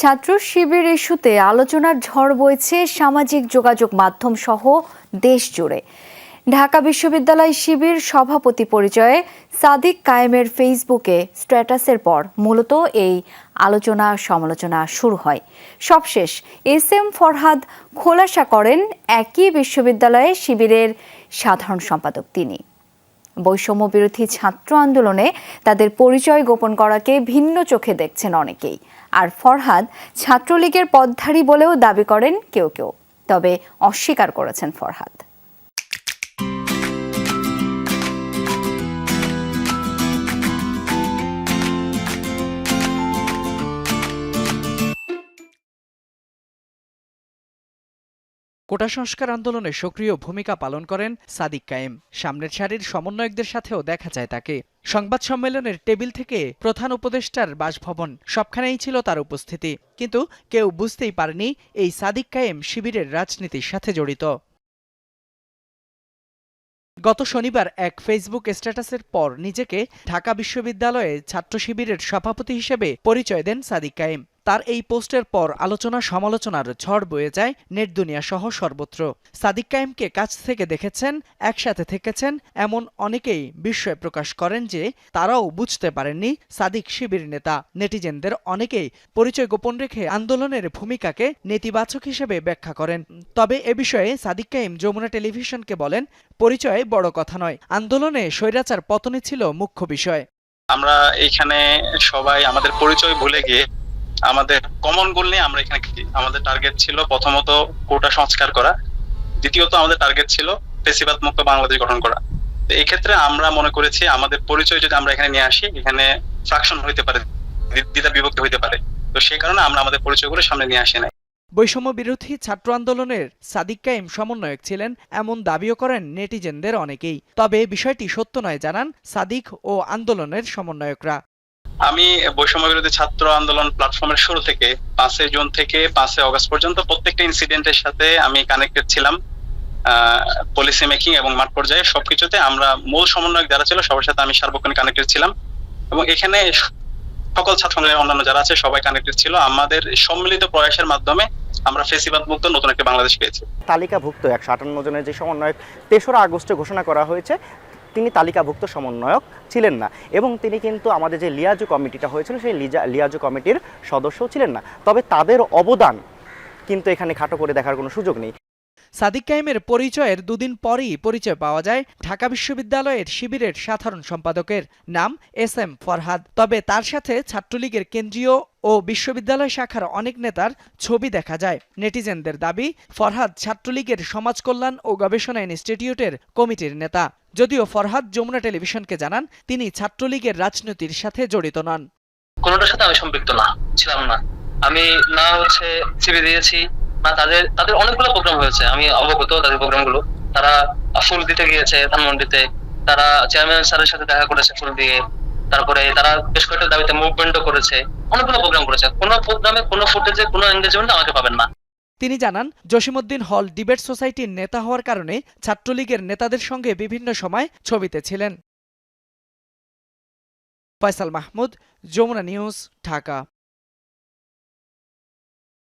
ছাত্র শিবির ইস্যুতে আলোচনার ঝড় বইছে সামাজিক যোগাযোগ মাধ্যম সহ দেশ জুড়ে। ঢাকা বিশ্ববিদ্যালয় শিবির সভাপতি পরিচয়ে সাদিক কায়েমের ফেসবুকে স্ট্যাটাসের পর মূলত এই আলোচনা সমালোচনা শুরু হয়। সবশেষ, এস এম ফরহাদ খোলাসা করেন একই বিশ্ববিদ্যালয়ে শিবিরের সাধারণ সম্পাদক তিনি। বৈষম্য বিরোধী ছাত্র আন্দোলনে তাদের পরিচয় গোপন করাকে ভিন্ন চোখে দেখছেন অনেকেই। আর ফরহাদ ছাত্রলীগের পদধারী বলেও দাবি করেন কেউ কেউ। তবে অস্বীকার করেছেন ফরহাদ। কোটা সংস্কার আন্দোলনে সক্রিয় ভূমিকা পালন করেন সাদিক কায়েম। সামনের সারির সমন্বয়কদের সাথেও দেখা যায় তাকে। সংবাদ সম্মেলনের টেবিল থেকে প্রধান উপদেষ্টার বাসভবন, সবখানেই ছিল তার উপস্থিতি। কিন্তু কেউ বুঝতেই পারেনি এই সাদিক কায়েম শিবিরের রাজনীতির সাথে জড়িত। গত শনিবার এক ফেসবুক স্ট্যাটাসের পর নিজেকে ঢাকা বিশ্ববিদ্যালয়ে ছাত্র শিবিরের সভাপতি হিসেবে পরিচয় দেন সাদিক কায়েম। তার এই পোস্টের পর আলোচনা সমালোচনার ঝড় বয়ে যায় নেট দুনিয়া সহ সর্বত্র। সাদিক কায়েমকে কাছ থেকে দেখেছেন, একসাথে থেকেছেন, এমন অনেকেই বিস্ময় প্রকাশ করেন যে তারাও বুঝতে পারেননি সাদিক শিবির নেতা। নেটিজেনদের অনেকেই পরিচয় গোপন রেখে আন্দোলনের ভূমিকাকে নেতিবাচক হিসেবে ব্যাখ্যা করেন। তবে এ বিষয়ে সাদিক কাইম যমুনা টেলিভিশনকে বলেন, পরিচয় বড় কথা নয়, আন্দোলনে স্বৈরাচার পতনে ছিল মুখ্য বিষয়। আমরা এইখানে সবাই আমাদের পরিচয় ভুলে গিয়ে আমাদের কমন গোল নিয়ে আমরা এখানে আমাদের টার্গেট ছিল প্রথমত কোটা সংস্কার করা, দ্বিতীয়ত আমাদের টার্গেট ছিল পেশিবাদ মুক্ত বাংলাদেশ গঠন করা। এই ক্ষেত্রে আমরা মনে করেছি আমাদের পরিচয় যদি আমরা এখানে নিয়ে আসি, এখানে ফ্রাকশন হইতে পারে দ্বি- দ্বিধা বিভক্তি হইতে পারে। তো সেই কারণে আমরা আমাদের পরিচয়গুলো সামনে নিয়ে আসি নাই। বৈষম্য বিরোধী ছাত্র আন্দোলনের সাদিক কাইম সমন্বয়ক ছিলেন, এমন দাবিও করেন নেটিজেনদের অনেকেই। তবে বিষয়টি সত্য নয়, জানান সাদিক ও আন্দোলনের সমন্বয়করা। আমি বৈষম্য বিরোধী ছাত্র আন্দোলন প্ল্যাটফর্মের শুরু থেকে পাঁচই জুন থেকে পাঁচই অগস্ট পর্যন্ত প্রত্যেকটা ইনসিডেন্টের সাথে আমি কানেক্টেড ছিলাম। পলিসি মেকিং এবং মাঠ পর্যায়ে সবকিছুতে আমরা মূল সমন্বয়ক যারা ছিল সবার সাথে আমি সার্বক্ষণিক কানেক্টেড ছিলাম। এবং এখানে সকল ছাত্র অন্যান্য যারা আছে, সবাই কানেক্টেড ছিল। আমাদের সম্মিলিত প্রয়াসের মাধ্যমে আমরা ফেসিবাদ মুক্ত নতুন একটা বাংলাদেশ পেয়েছি। তালিকাভুক্ত একশো আটান্ন জনের যে সমন্বয়ক, তেসরা আগস্টে ঘোষণা করা হয়েছে। তিনি তালিকাভুক্ত সমন্বয়ক ছিলেন না এবং তিনি কিন্তু আমাদের যে লিয়াজু কমিটিটা হয়েছিল, সেই লিজা- লিয়াজু কমিটির সদস্যও ছিলেন না। তবে তাদের অবদান কিন্তু এখানে খাটো করে দেখার কোনো সুযোগ নেই। সাদিক কাইমের পরিচয়ের দুদিন পরই পরিচয় পাওয়া যায় ঢাকা বিশ্ববিদ্যালয়ের শিবিরের সাধারণ সম্পাদকের নাম এস এম ফরহাদ। তবে তার সাথে ছাত্রলীগের কেন্দ্রীয় ও বিশ্ববিদ্যালয় শাখার অনেক নেতার ছবি দেখা যায়। নেটিজেনদের দাবি, ফরহাদ ছাত্রলীগের সমাজ কল্যাণ ও গবেষণা ইনস্টিটিউটের কমিটির নেতা। যদিও ফরহাদ যমুনা টেলিভিশনকে জানান, তিনি ছাত্রলীগের রাজনীতির সাথে জড়িত নন। কোনোটার সাথে আমি সম্পৃক্ত না, ছিলাম না। আমি না হচ্ছে সিবি দিয়েছি, না তাদের তাদের অনেকগুলো প্রোগ্রাম হয়েছে। আমি অবগত তাদের প্রোগ্রামগুলো তারা ফুল দিতে গিয়েছে ধানমন্ডিতে, তারা চেয়ারম্যান স্যারের সাথে দেখা করেছে ফুল দিয়ে। তারপরে তারা বেশ কয়েকটা দাবিতে মুভমেন্টও করেছে। অনেকগুলো প্রোগ্রাম করেছে। কোনো প্রোগ্রামে কোনো ফুটেজে কোনো এঙ্গেজমেন্ট আমাকে পাবেন না। তিনি জানান জসিমুদ্দিন হল ডিবেট সোসাইটির নেতা হওয়ার কারণে ছাত্রলীগের নেতাদের সঙ্গে বিভিন্ন সময় ছবিতে ছিলেন। ফয়সাল মাহমুদ, যমুনা নিউজ, ঢাকা।